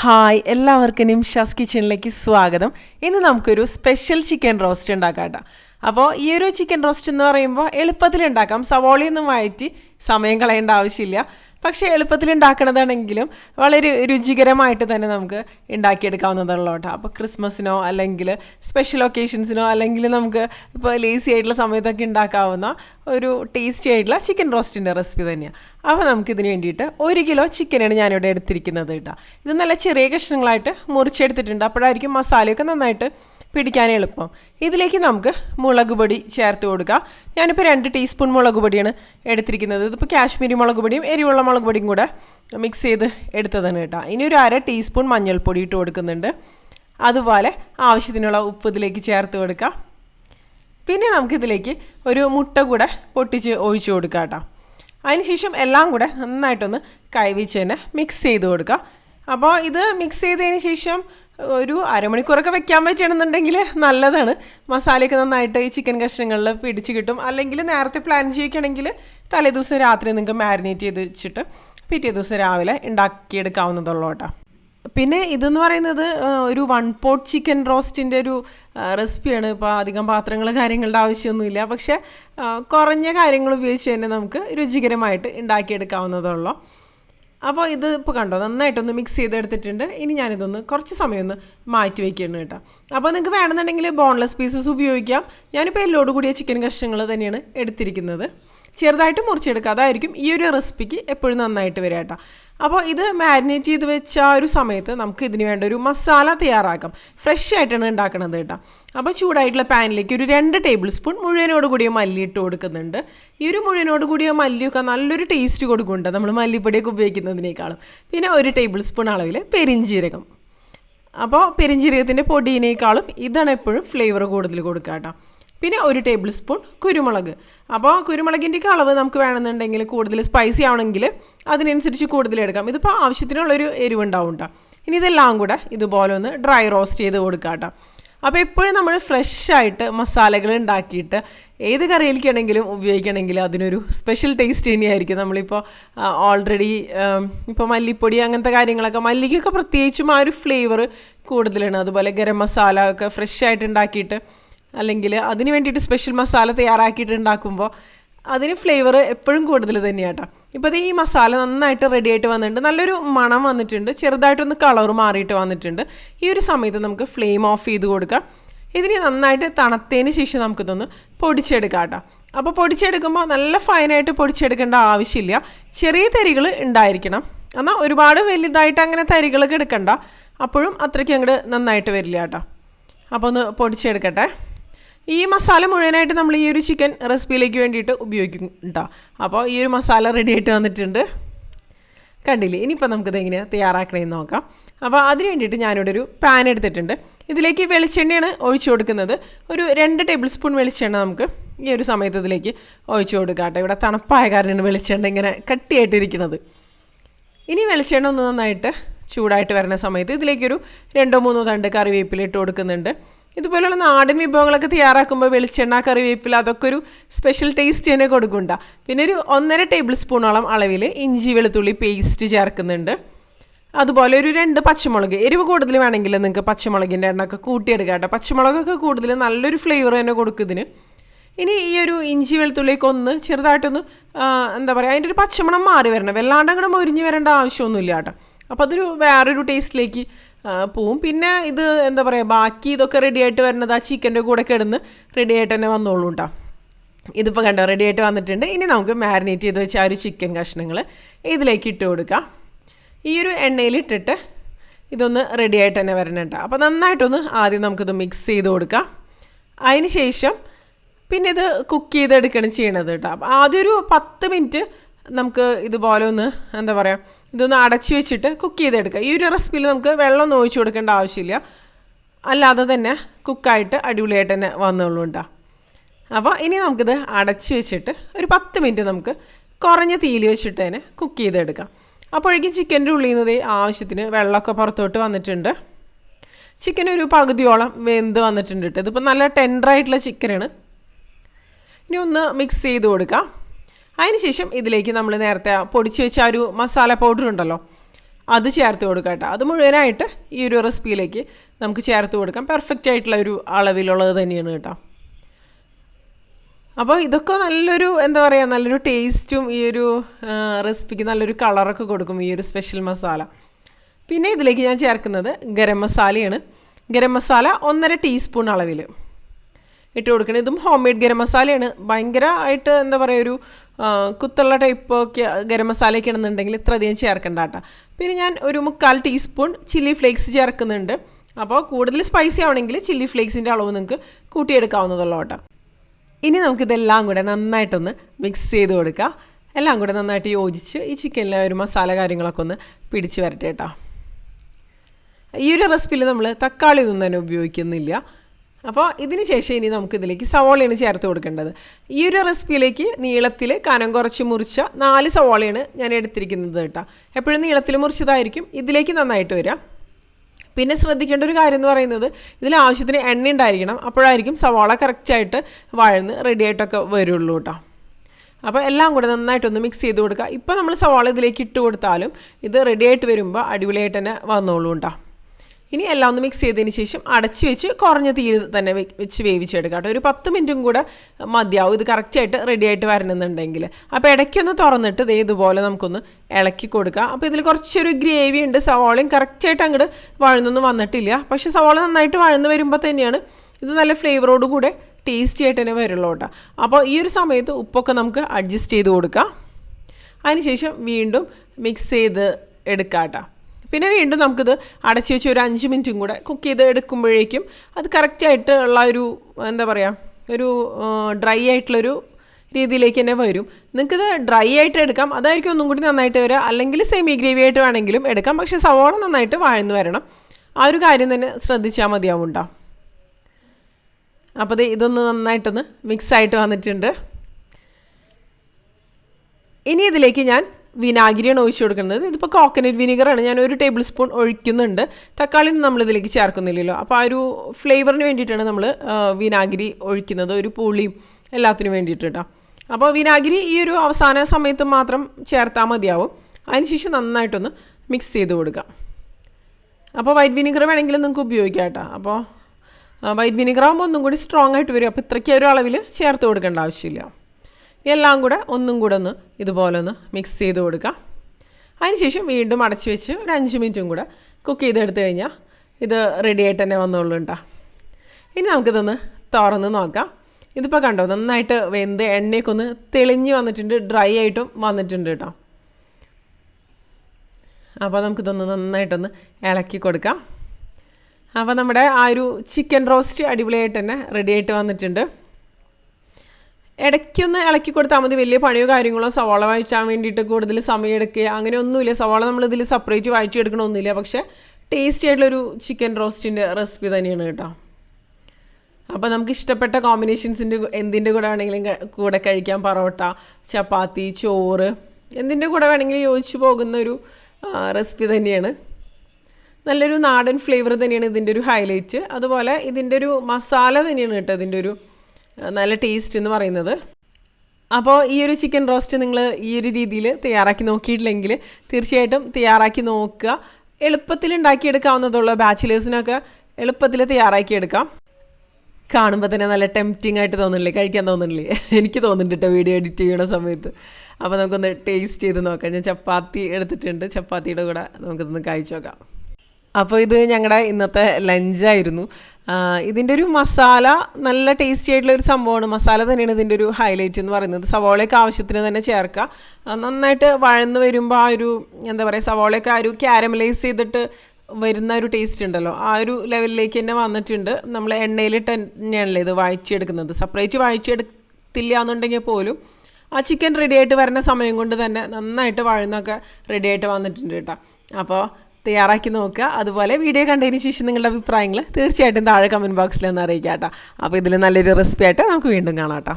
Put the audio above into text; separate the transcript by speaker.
Speaker 1: Hi എല്ലാവർക്കും നിംഷാസ് കിച്ചണിലേക്ക് സ്വാഗതം. ഇന്ന് നമുക്കൊരു സ്പെഷ്യൽ ചിക്കൻ റോസ്റ്റ് ഉണ്ടാക്കാം കേട്ടോ അപ്പോൾ ഈ ഒരു ചിക്കൻ റോസ്റ്റ് എന്ന് പറയുമ്പോൾ എളുപ്പത്തിൽ ഉണ്ടാക്കാം. സവോളയൊന്നും വഴറ്റി സമയം കളയേണ്ട ആവശ്യമില്ല. പക്ഷേ എളുപ്പത്തിൽ ഉണ്ടാക്കണതാണെങ്കിലും വളരെ രുചികരമായിട്ട് തന്നെ നമുക്ക് ഉണ്ടാക്കിയെടുക്കാവുന്നതാണല്ലോ കേട്ടോ. അപ്പോൾ ക്രിസ്മസിനോ അല്ലെങ്കിൽ സ്പെഷ്യൽ ഒക്കേഷൻസിനോ അല്ലെങ്കിൽ നമുക്ക് ഇപ്പോൾ ലേസി ആയിട്ടുള്ള സമയത്തൊക്കെ ഉണ്ടാക്കാവുന്ന ഒരു ടേസ്റ്റി ആയിട്ടുള്ള ചിക്കൻ റോസ്റ്റിന്റെ റെസിപ്പി തന്നെയാണ് അപ്പോൾ നമുക്കിതിന് വേണ്ടിയിട്ട് ഒരു കിലോ ചിക്കനാണ് ഞാനിവിടെ എടുത്തിരിക്കുന്നത് കേട്ടോ. ഇത് നല്ല ചെറിയ കഷ്ണങ്ങളായിട്ട് മുറിച്ചെടുത്തിട്ടുണ്ട്. അപ്പോഴായിരിക്കും മസാലയൊക്കെ നന്നായിട്ട് പിടിക്കാൻ എളുപ്പം. ഇതിലേക്ക് നമുക്ക് മുളക് പൊടി ചേർത്ത് കൊടുക്കാം. ഞാനിപ്പോൾ രണ്ട് ടീസ്പൂൺ മുളക് പൊടിയാണ് എടുത്തിരിക്കുന്നത്. ഇതിപ്പോൾ കാശ്മീരി മുളക് പൊടിയും എരിവുള്ള മുളക് പൊടിയും കൂടെ മിക്സ് ചെയ്ത് എടുത്തതാണ് കേട്ടോ. ഇനി ഒരു അര ടീസ്പൂൺ മഞ്ഞൾപ്പൊടി ഇട്ട് കൊടുക്കുന്നുണ്ട്. അതുപോലെ ആവശ്യത്തിനുള്ള ഉപ്പ് ഇതിലേക്ക് ചേർത്ത് കൊടുക്കാം. പിന്നെ നമുക്കിതിലേക്ക് ഒരു മുട്ട കൂടെ പൊട്ടിച്ച് ഒഴിച്ച് കൊടുക്കാം കേട്ടോ. അതിനുശേഷം എല്ലാം കൂടെ നന്നായിട്ടൊന്ന് കൈവച്ച് തന്നെ മിക്സ് ചെയ്ത് കൊടുക്കുക അപ്പോൾ ഇത് മിക്സ് ചെയ്തതിന് ശേഷം ഒരു അരമണിക്കൂറൊക്കെ വെക്കാൻ പറ്റുകയാണെന്നുണ്ടെങ്കിൽ നല്ലതാണ്. മസാലയൊക്കെ നന്നായിട്ട് ഈ ചിക്കൻ കഷ്ണങ്ങളിൽ പിടിച്ച് കിട്ടും. അല്ലെങ്കിൽ നേരത്തെ പ്ലാൻ ചെയ്യുകയാണെങ്കിൽ തലേദിവസം രാത്രി നിങ്ങൾക്ക് മാരിനേറ്റ് ചെയ്ത് വെച്ചിട്ട് പിറ്റേ ദിവസം രാവിലെ ഉണ്ടാക്കിയെടുക്കാവുന്നതുള്ളൂ കേട്ടോ. പിന്നെ ഇതെന്ന് പറയുന്നത് ഒരു വൺ പോട്ട് ചിക്കൻ റോസ്റ്റിന്റെ ഒരു റെസിപ്പിയാണ് ഇപ്പോൾ അധികം പാത്രങ്ങൾ കാര്യങ്ങളുടെ ആവശ്യമൊന്നുമില്ല. പക്ഷേ കുറഞ്ഞ കാര്യങ്ങൾ ഉപയോഗിച്ച് തന്നെ നമുക്ക് രുചികരമായിട്ട് ഉണ്ടാക്കിയെടുക്കാവുന്നതുള്ളൂ. അപ്പോൾ ഇത് ഇപ്പോൾ കണ്ടോ നന്നായിട്ടൊന്ന് മിക്സ് ചെയ്തെടുത്തിട്ടുണ്ട്. ഇനി ഞാനിതൊന്ന് കുറച്ച് സമയമൊന്ന് മാറ്റി വയ്ക്കുന്നു കേട്ടോ. അപ്പോൾ നിങ്ങൾക്ക് വേണമെന്നുണ്ടെങ്കിൽ ബോൺലെസ് പീസസ് ഉപയോഗിക്കാം. ഞാനിപ്പോൾ എല്ലോട് കൂടിയ ചിക്കൻ കഷ്ണങ്ങൾ തന്നെയാണ് എടുത്തിരിക്കുന്നത്. ചെറുതായിട്ട് മുറിച്ചെടുക്കുക. അതായിരിക്കും ഈ ഒരു റെസിപ്പിക്ക് എപ്പോഴും നന്നായിട്ട് വരാം കേട്ടോ. അപ്പോൾ ഇത് മാരിനേറ്റ് ചെയ്ത് വെച്ച ആ ഒരു സമയത്ത് നമുക്ക് ഇതിന് വേണ്ട ഒരു മസാല തയ്യാറാക്കാം. ഫ്രഷ് ആയിട്ടാണ് ഉണ്ടാക്കുന്നത് കേട്ടോ. അപ്പോൾ ചൂടായിട്ടുള്ള പാനിലേക്ക് ഒരു രണ്ട് ടേബിൾ സ്പൂൺ മുഴുവനോട് കൂടിയ മല്ലി ഇട്ട് കൊടുക്കുന്നുണ്ട്. ഈ ഒരു മുഴുവനോട് കൂടിയ മല്ലിയൊക്കെ നല്ലൊരു ടേസ്റ്റ് കൊടുക്കുന്നുണ്ട് നമ്മൾ മല്ലിപ്പൊടിയൊക്കെ ഉപയോഗിക്കുന്നതിനേക്കാളും. പിന്നെ ഒരു ടേബിൾ സ്പൂൺ അളവിൽ പെരിഞ്ചീരകം. അപ്പോൾ പെരിഞ്ചീരകത്തിന്റെ പൊടിയിനേക്കാളും ഇതാണ് എപ്പോഴും ഫ്ലേവർ കൂടുതൽ കൊടുക്കുക കേട്ടോ. പിന്നെ ഒരു ടേബിൾ സ്പൂൺ കുരുമുളക്. അപ്പോൾ കുരുമുളകിന്റെ അളവ് നമുക്ക് വേണമെന്നുണ്ടെങ്കിൽ കൂടുതൽ സ്പൈസി ആവണമെങ്കിൽ അതിനനുസരിച്ച് കൂടുതൽ എടുക്കാം. ഇതിപ്പോൾ ആവശ്യത്തിനുള്ളൊരു എരിവുണ്ടാവും കേട്ടോ ഇനി ഇതെല്ലാം കൂടെ ഇതുപോലെ ഒന്ന് ഡ്രൈ റോസ്റ്റ് ചെയ്ത് കൊടുക്കാം കേട്ടോ അപ്പോൾ എപ്പോഴും നമ്മൾ ഫ്രഷ് ആയിട്ട് മസാലകൾ ഉണ്ടാക്കിയിട്ട് ഏത് കറിയിലേക്കാണെങ്കിലും ഉപയോഗിക്കണമെങ്കിൽ അതിനൊരു സ്പെഷ്യൽ ടേസ്റ്റ് തന്നെയായിരിക്കും. നമ്മളിപ്പോൾ ഓൾറെഡി ഇപ്പോൾ മല്ലിപ്പൊടി അങ്ങനത്തെ കാര്യങ്ങളൊക്കെ മല്ലിക്കൊക്കെ പ്രത്യേകിച്ചും ആ ഒരു ഫ്ലേവർ കൂടുതലാണ്. അതുപോലെ ഗരം മസാല ഒക്കെ ഫ്രഷ് ആയിട്ട് ഉണ്ടാക്കിയിട്ട് അല്ലെങ്കിൽ അതിന് വേണ്ടിയിട്ട് സ്പെഷ്യൽ മസാല തയ്യാറാക്കിയിട്ട് ഉണ്ടാക്കുമ്പോൾ അതിന് ഫ്ലേവർ എപ്പോഴും കൂടുതൽ തന്നെയാട്ടോ ഇപ്പോൾ ഈ മസാല നന്നായിട്ട് റെഡി ആയിട്ട് വന്നിട്ടുണ്ട്. നല്ലൊരു മണം വന്നിട്ടുണ്ട്. ചെറുതായിട്ടൊന്ന് കളർ മാറിയിട്ട് വന്നിട്ടുണ്ട്. ഈ ഒരു സമയത്ത് നമുക്ക് ഫ്ലെയിം ഓഫ് ചെയ്ത് കൊടുക്കാം. ഇതിന് നന്നായിട്ട് തണുത്തതിന് ശേഷം നമുക്കിതൊന്ന് പൊടിച്ചെടുക്കാം കേട്ടോ അപ്പോൾ പൊടിച്ചെടുക്കുമ്പോൾ നല്ല ഫൈനായിട്ട് പൊടിച്ചെടുക്കേണ്ട ആവശ്യമില്ല. ചെറിയ തരികൾ ഉണ്ടായിരിക്കണം. എന്നാൽ ഒരുപാട് വലുതായിട്ട് അങ്ങനെ തരികളൊക്കെ എടുക്കണ്ട. അപ്പോഴും അത്രയ്ക്ക് അങ്ങോട്ട് നന്നായിട്ട് വരില്ല കേട്ടോ അപ്പോൾ ഒന്ന് പൊടിച്ചെടുക്കട്ടെ. ഈ മസാല മുഴുവനായിട്ട് നമ്മൾ ഈ ഒരു ചിക്കൻ റെസിപ്പിയിലേക്ക് വേണ്ടിയിട്ട് ഉപയോഗിക്കും കേട്ടോ അപ്പോൾ ഈ ഒരു മസാല റെഡി ആയിട്ട് വന്നിട്ടുണ്ട്. കണ്ടില്ലേ? ഇനിയിപ്പോൾ നമുക്കിത് എങ്ങനെ തയ്യാറാക്കണമെന്ന് നോക്കാം. അപ്പോൾ അതിന് വേണ്ടിയിട്ട് ഞാനിവിടെ ഒരു പാൻ എടുത്തിട്ടുണ്ട്. ഇതിലേക്ക് വെളിച്ചെണ്ണയാണ് ഒഴിച്ചു കൊടുക്കുന്നത്. ഒരു രണ്ട് ടേബിൾ സ്പൂൺ വെളിച്ചെണ്ണ നമുക്ക് ഈ ഒരു സമയത്ത് ഇതിലേക്ക് ഒഴിച്ചു കൊടുക്കാം ഇവിടെ തണുപ്പായ കാരണമാണ് വെളിച്ചെണ്ണ ഇങ്ങനെ കട്ടിയായിട്ടിരിക്കുന്നത് ഇനി വെളിച്ചെണ്ണ ഒന്ന് നന്നായിട്ട് ചൂടായിട്ട് വരുന്ന സമയത്ത് ഇതിലേക്കൊരു രണ്ടോ മൂന്നോ തണ്ട് കറിവേപ്പില ഇട്ട് കൊടുക്കുന്നുണ്ട്. ഇതുപോലെയുള്ള നാടൻ വിഭവങ്ങളൊക്കെ തയ്യാറാക്കുമ്പോൾ വെളിച്ചെണ്ണ കറിവേപ്പില അതൊക്കെ ഒരു സ്പെഷ്യൽ ടേസ്റ്റ് തന്നെ കൊടുക്കണ്ട പിന്നെ ഒരു ഒന്നര ടേബിൾ സ്പൂണോളം അളവിൽ ഇഞ്ചി വെളുത്തുള്ളി പേസ്റ്റ് ചേർക്കുന്നുണ്ട്. അതുപോലെ ഒരു രണ്ട് പച്ചമുളക് എരിവ് കൂടുതൽ വേണമെങ്കിൽ നിങ്ങൾക്ക് പച്ചമുളകിന്റെ എണ്ണൊക്കെ കൂട്ടിയെടുക്കാം കേട്ടോ. പച്ചമുളകൊക്കെ കൂടുതൽ നല്ലൊരു ഫ്ലേവർ തന്നെ കൊടുക്കുന്നതിന് ഇനി ഈ ഒരു ഇഞ്ചി വെളുത്തുള്ളിയൊക്കെ ഒന്ന് ചെറുതായിട്ടൊന്ന് എന്താ പറയുക അതിന്റെ ഒരു പച്ചമണം മാറി വരണം. വല്ലാണ്ട് അങ്ങോട്ട് മൊരിഞ്ഞ് വരേണ്ട ആവശ്യമൊന്നുമില്ല കേട്ടോ. അപ്പോൾ അതൊരു വേറൊരു ടേസ്റ്റിലേക്ക് പോവും. പിന്നെ ഇത് എന്താ പറയുക ബാക്കി ഇതൊക്കെ റെഡി ആയിട്ട് വരുന്നത് ആ ചിക്കന്റെ കൂടെ കിടന്ന് റെഡി ആയിട്ട് തന്നെ വന്നോളൂ കേട്ടോ ഇതിപ്പോൾ കണ്ടോ റെഡി ആയിട്ട് വന്നിട്ടുണ്ട്. ഇനി നമുക്ക് മാരിനേറ്റ് ചെയ്ത് വെച്ച ആ ഒരു ചിക്കൻ കഷ്ണങ്ങൾ ഇതിലേക്ക് ഇട്ട് കൊടുക്കാം. ഈ ഒരു എണ്ണയിലിട്ടിട്ട് ഇതൊന്ന് റെഡി ആയിട്ട് തന്നെ വരണം കേട്ടോ അപ്പോൾ നന്നായിട്ടൊന്ന് ആദ്യം നമുക്കിത് മിക്സ് ചെയ്ത് കൊടുക്കാം. അതിന് ശേഷം പിന്നെ ഇത് കുക്ക് ചെയ്തെടുക്കണം ചെയ്യണത് കേട്ടോ അപ്പോൾ ആദ്യം ഒരു പത്ത് മിനിറ്റ് നമുക്ക് ഇതുപോലെ ഒന്ന് എന്താ പറയുക ഇതൊന്ന് അടച്ചു വെച്ചിട്ട് കുക്ക് ചെയ്തെടുക്കുക. ഈ ഒരു റെസിപ്പിയിൽ നമുക്ക് വെള്ളം ഒഴിച്ചു കൊടുക്കേണ്ട ആവശ്യമില്ല. അല്ലാതെ തന്നെ കുക്കായിട്ട് അടിപൊളിയായിട്ട് തന്നെ വന്നോളൂ കേട്ടോ അപ്പോൾ ഇനി നമുക്കിത് അടച്ചു വെച്ചിട്ട് ഒരു പത്ത് മിനിറ്റ് നമുക്ക് കുറഞ്ഞ തീയിൽ വെച്ചിട്ട് തന്നെ കുക്ക് ചെയ്തെടുക്കാം. അപ്പോഴേക്കും ചിക്കന്റെ ഉള്ളിൽ നിന്ന് ആവശ്യത്തിന് വെള്ളമൊക്കെ പുറത്തോട്ട് വന്നിട്ടുണ്ട്. ചിക്കൻ ഒരു പകുതിയോളം വെന്ത് വന്നിട്ടുണ്ട് കേട്ടോ ഇതിപ്പോൾ നല്ല ടെൻഡറായിട്ടുള്ള ചിക്കനാണ് ഇനി ഒന്ന് മിക്സ് ചെയ്ത് കൊടുക്കാം. അതിനുശേഷം ഇതിലേക്ക് നമ്മൾ നേരത്തെ പൊടിച്ച് വെച്ച ഒരു മസാല പൗഡർ ഉണ്ടല്ലോ അത് ചേർത്ത് കൊടുക്കാം കേട്ടോ. അത് മുഴുവനായിട്ട് ഈ ഒരു റെസിപ്പിയിലേക്ക് നമുക്ക് ചേർത്ത് കൊടുക്കാം. പെർഫെക്റ്റ് ആയിട്ടുള്ള ഒരു അളവിലുള്ളത് തന്നെയാണ് കേട്ടോ. അപ്പോൾ ഇതൊക്കെ നല്ലൊരു എന്താ പറയുക നല്ലൊരു ടേസ്റ്റും ഈ ഒരു റെസിപ്പിക്ക് നല്ലൊരു കളറൊക്കെ കൊടുക്കും ഈ ഒരു സ്പെഷ്യൽ മസാല പിന്നെ ഇതിലേക്ക് ഞാൻ ചേർക്കുന്നത് ഗരം മസാലയാണ്. ഗരം മസാല ഒന്നര ടീസ്പൂൺ അളവിൽ ഇട്ട് കൊടുക്കണം. ഇതും ഹോം മെയ്ഡ് ഗരം മസാലയാണ്. ഭയങ്കരമായിട്ട് എന്താ പറയുക ഒരു കുത്തുള്ള ടൈപ്പ് ഒക്കെ ഗരം മസാലയൊക്കെ ആണെന്നുണ്ടെങ്കിൽ ഇത്ര അധികം ചേർക്കണ്ട കേട്ടോ. പിന്നെ ഞാൻ ഒരു മുക്കാൽ ടീസ്പൂൺ ചില്ലി ഫ്ലേക്സ് ചേർക്കുന്നുണ്ട്. അപ്പോൾ കൂടുതൽ സ്പൈസി ആവണമെങ്കിൽ ചില്ലി ഫ്ലേക്സിന്റെ അളവ് നിങ്ങൾക്ക് കൂട്ടിയെടുക്കാവുന്നതുള്ളൂ കേട്ടോ. ഇനി നമുക്കിതെല്ലാം കൂടെ നന്നായിട്ടൊന്ന് മിക്സ് ചെയ്ത് കൊടുക്കാം. എല്ലാം കൂടെ നന്നായിട്ട് യോജിച്ച് ഈ ചിക്കനിലെ ഒരു മസാല കാര്യങ്ങളൊക്കെ ഒന്ന് പിടിച്ച് വരട്ടെ കേട്ടോ. ഈ ഒരു റെസിപ്പിയിൽ നമ്മൾ തക്കാളി ഒന്നും തന്നെ ഉപയോഗിക്കുന്നില്ല. അപ്പോൾ ഇതിന് ശേഷം ഇനി നമുക്ക് ഇതിലേക്ക് സവോളയാണ് ചേർത്ത് കൊടുക്കേണ്ടത്. ഈ ഒരു റെസിപ്പിയിലേക്ക് നീളത്തിൽ കനം കുറച്ച് മുറിച്ച നാല് സവോളയാണ് ഞാൻ എടുത്തിരിക്കുന്നത് കേട്ടോ. എപ്പോഴും നീളത്തിൽ മുറിച്ചതായിരിക്കും. ഇതിലേക്ക് നന്നായിട്ട് വരിക. പിന്നെ ശ്രദ്ധിക്കേണ്ട ഒരു കാര്യം എന്ന് പറയുന്നത് ഇതിൽ ആവശ്യത്തിന് എണ്ണ ഉണ്ടായിരിക്കണം. അപ്പോഴായിരിക്കും സവാള കറക്റ്റായിട്ട് വഴന്ന് റെഡി ആയിട്ടൊക്കെ വരുള്ളൂ കേട്ടോ. അപ്പോൾ എല്ലാം കൂടെ നന്നായിട്ടൊന്ന് മിക്സ് ചെയ്ത് കൊടുക്കുക. ഇപ്പോൾ നമ്മൾ സവാള ഇതിലേക്ക് ഇട്ട് കൊടുത്താലും ഇത് റെഡി ആയിട്ട് വരുമ്പോൾ അടിപൊളിയായിട്ട് തന്നെ വന്നോളൂ കേട്ടോ. ഇനി എല്ലാം ഒന്ന് മിക്സ് ചെയ്തതിന് ശേഷം അടച്ചു വെച്ച് കുറഞ്ഞ തീര് തന്നെ വെച്ച് വേവിച്ചെടുക്കാം കേട്ടോ. ഒരു പത്ത് മിനിറ്റും കൂടെ മതിയാവും. ഇത് കറക്റ്റായിട്ട് റെഡി ആയിട്ട് വരണമെന്നുണ്ടെങ്കിൽ. അപ്പോൾ ഇടയ്ക്കൊന്ന് തുറന്നിട്ട് ഇത് ഇതുപോലെ നമുക്കൊന്ന് ഇളക്കി കൊടുക്കാം. അപ്പോൾ ഇതിൽ കുറച്ചൊരു ഗ്രേവി ഉണ്ട്. സവാളയും കറക്റ്റായിട്ട് അങ്ങോട്ട് വഴന്നൊന്നും വന്നിട്ടില്ല. പക്ഷേ സവാള നന്നായിട്ട് വഴന്ന് വരുമ്പോൾ തന്നെയാണ് ഇത് നല്ല ഫ്ലേവറോട് കൂടെ ടേസ്റ്റി ആയിട്ട് തന്നെ വരുള്ളൂ കേട്ടോ. അപ്പോൾ ഈ ഒരു സമയത്ത് ഉപ്പൊക്കെ നമുക്ക് അഡ്ജസ്റ്റ് ചെയ്ത് കൊടുക്കാം. അതിനുശേഷം വീണ്ടും മിക്സ് ചെയ്ത് എടുക്കാം കേട്ടോ. പിന്നെ വീണ്ടും നമുക്കിത് അടച്ചു വെച്ച് ഒരു അഞ്ച് മിനിറ്റും കൂടെ കുക്ക് ചെയ്ത് എടുക്കുമ്പോഴേക്കും അത് കറക്റ്റായിട്ട് ഉള്ള ഒരു എന്താ പറയുക ഒരു ഡ്രൈ ആയിട്ടുള്ളൊരു രീതിയിലേക്ക് തന്നെ വരും. നിങ്ങൾക്കിത് ഡ്രൈ ആയിട്ട് എടുക്കാം. അതായിരിക്കും ഒന്നും കൂടി നന്നായിട്ട് വരിക. അല്ലെങ്കിൽ സെമി ഗ്രേവി ആയിട്ട് വേണമെങ്കിലും എടുക്കാം. പക്ഷേ സവോള നന്നായിട്ട് വാഴ്ന്നു വരണം. ആ ഒരു കാര്യം തന്നെ ശ്രദ്ധിച്ചാൽ മതിയാവും ഉണ്ടാവും അപ്പോൾ ഇതൊന്ന് നന്നായിട്ടൊന്ന് മിക്സ് ആയിട്ട് വന്നിട്ടുണ്ട്. ഇനി ഇതിലേക്ക് ഞാൻ വിനാഗിരിയാണ് ഒഴിച്ചു കൊടുക്കുന്നത്. ഇതിപ്പോൾ കോക്കനട്ട് വിനീഗറാണ് ഞാൻ ഒരു ടേബിൾ സ്പൂൺ ഒഴിക്കുന്നുണ്ട്. തക്കാളി നമ്മൾ ഇതിലേക്ക് ചേർക്കുന്നില്ലല്ലോ. അപ്പോൾ ആ ഒരു ഫ്ലേവറിന് വേണ്ടിയിട്ടാണ് നമ്മൾ വിനാഗിരി ഒഴിക്കുന്നത്. ഒരു പുളിയും എല്ലാത്തിനും വേണ്ടിയിട്ട്. കേട്ടോ അപ്പോൾ വിനാഗിരി ഈ ഒരു അവസാന സമയത്ത് മാത്രം ചേർത്താൽ മതിയാവും. അതിനുശേഷം നന്നായിട്ടൊന്ന് മിക്സ് ചെയ്ത് കൊടുക്കാം. അപ്പോൾ വൈറ്റ് വിനീഗർ വേണമെങ്കിലും നിങ്ങൾക്ക് ഉപയോഗിക്കാം കേട്ടോ. അപ്പോൾ വൈറ്റ് വിനീഗർ ആകുമ്പോൾ ഒന്നും കൂടി സ്ട്രോങ് ആയിട്ട് വരും. അപ്പോൾ ഇത്രയ്ക്ക് ഒരു അളവിൽ ചേർത്ത് കൊടുക്കേണ്ട ആവശ്യമില്ല. എല്ലാം കൂടെ ഒന്നും കൂടെ ഒന്ന് ഇതുപോലെ ഒന്ന് മിക്സ് ചെയ്ത് കൊടുക്കുക അതിനുശേഷം വീണ്ടും അടച്ച് വെച്ച് ഒരു അഞ്ച് മിനിറ്റും കൂടെ കുക്ക് ചെയ്തെടുത്ത് കഴിഞ്ഞാൽ ഇത് റെഡി ആയിട്ട് തന്നെ വന്നോളൂ കേട്ടോ ഇനി നമുക്കിതൊന്ന് തുറന്ന് നോക്കാം. ഇതിപ്പോൾ കണ്ടോ നന്നായിട്ട് വെന്ത് എണ്ണയൊക്കെ ഒന്ന് തെളിഞ്ഞ് വന്നിട്ടുണ്ട് ഡ്രൈ ആയിട്ടും വന്നിട്ടുണ്ട് കേട്ടോ അപ്പോൾ നമുക്കിതൊന്ന് നന്നായിട്ടൊന്ന് ഇളക്കി കൊടുക്കാം. അപ്പോൾ നമ്മുടെ ആ ഒരു ചിക്കൻ റോസ്റ്റ് അടിപൊളിയായിട്ട് തന്നെ റെഡി ആയിട്ട് വന്നിട്ടുണ്ട്. ഇടയ്ക്കൊന്ന് ഇളക്കി കൊടുത്താൽ മതി. വലിയ പണിയോ കാര്യങ്ങളോ സവാള വഴിച്ചാൻ വേണ്ടിയിട്ട് കൂടുതൽ സമയം എടുക്കുക. അങ്ങനെ ഒന്നുമില്ല സവാള നമ്മൾ ഇതിൽ സെപ്പറേറ്റ് വഴിച്ചെടുക്കണമൊന്നുമില്ല പക്ഷേ ടേസ്റ്റി ആയിട്ടുള്ളൊരു ചിക്കൻ റോസ്റ്റിന്റെ റെസിപ്പി തന്നെയാണ് കേട്ടോ. അപ്പോൾ നമുക്ക് ഇഷ്ടപ്പെട്ട കോമ്പിനേഷൻസിന്റെ എന്തിന്റെ കൂടെ വേണമെങ്കിലും കൂടെ കഴിക്കാം. പറോട്ട ചപ്പാത്തി ചോറ് എന്തിന്റെ കൂടെ വേണമെങ്കിലും യോജിച്ചു പോകുന്ന ഒരു റെസിപ്പി തന്നെയാണ്. നല്ലൊരു നാടൻ ഫ്ലേവർ തന്നെയാണ് ഇതിന്റെ ഒരു ഹൈലൈറ്റ് അതുപോലെ ഇതിന്റെ ഒരു മസാല തന്നെയാണ് കേട്ടോ ഇതിന്റെ ഒരു നല്ല ടേസ്റ്റ് എന്ന് പറയുന്നത്. അപ്പോൾ ഈ ഒരു ചിക്കൻ റോസ്റ്റ് നിങ്ങൾ ഈ ഒരു രീതിയിൽ തയ്യാറാക്കി നോക്കിയിട്ടില്ലെങ്കിൽ തീർച്ചയായിട്ടും തയ്യാറാക്കി നോക്കുക. എളുപ്പത്തിൽ ഉണ്ടാക്കിയെടുക്കാവുന്നതുള്ള ബാച്ചിലേഴ്സിനൊക്കെ എളുപ്പത്തിൽ തയ്യാറാക്കിയെടുക്കാം. കാണുമ്പോൾ തന്നെ നല്ല ടെംപ്റ്റിംഗ് ആയിട്ട് തോന്നുന്നില്ലേ? കഴിക്കാൻ തോന്നുന്നില്ലേ? എനിക്ക് തോന്നുന്നുണ്ട് കേട്ടോ വീഡിയോ എഡിറ്റ് ചെയ്യുന്ന സമയത്ത്. അപ്പോൾ നമുക്കൊന്ന് ടേസ്റ്റ് ചെയ്ത് നോക്കാം. ഞാൻ ചപ്പാത്തി എടുത്തിട്ടുണ്ട്. ചപ്പാത്തിയുടെ കൂടെ നമുക്കിതൊന്ന് കഴിച്ചു നോക്കാം. അപ്പോൾ ഇത് ഞങ്ങളുടെ ഇന്നത്തെ ലഞ്ചായിരുന്നു ഇതിന്റെ ഒരു മസാല നല്ല ടേസ്റ്റി ആയിട്ടുള്ള ഒരു സംഭവമാണ്. മസാല തന്നെയാണ് ഇതിന്റെ ഒരു ഹൈലൈറ്റ് എന്ന് പറയുന്നത്. സവോളയൊക്കെ ആവശ്യത്തിന് തന്നെ ചേർക്കുക. നന്നായിട്ട് വഴന്ന് വരുമ്പോൾ ആ ഒരു എന്താ പറയുക സവോളയൊക്കെ ആ ഒരു ക്യാരമലൈസ് ചെയ്തിട്ട് വരുന്ന ഒരു ടേസ്റ്റ് ഉണ്ടല്ലോ. ആ ഒരു ലെവലിലേക്ക് തന്നെ വന്നിട്ടുണ്ട്. നമ്മൾ എണ്ണയിലിട്ട് തന്നെയാണല്ലോ ഇത് വായിച്ചെടുക്കുന്നത് സെപ്പറേറ്റ് വായിച്ചെടുത്തില്ല എന്നുണ്ടെങ്കിൽ പോലും ആ ചിക്കൻ റെഡി ആയിട്ട് വരുന്ന സമയം കൊണ്ട് തന്നെ നന്നായിട്ട് വഴുന്നൊക്കെ റെഡി ആയിട്ട് വന്നിട്ടുണ്ട് കേട്ടോ. അപ്പോൾ തയ്യാറാക്കി നോക്കുക. അതുപോലെ വീഡിയോ കണ്ടതിന് ശേഷം നിങ്ങളുടെ അഭിപ്രായങ്ങൾ തീർച്ചയായിട്ടും താഴെ കമന്റ് ബോക്സിൽ ഒന്ന് അറിയിക്കാം കേട്ടോ അപ്പോൾ ഇതിൽ നല്ലൊരു റെസിപ്പി ആയിട്ട് നമുക്ക് വീണ്ടും കാണാം കേട്ടോ.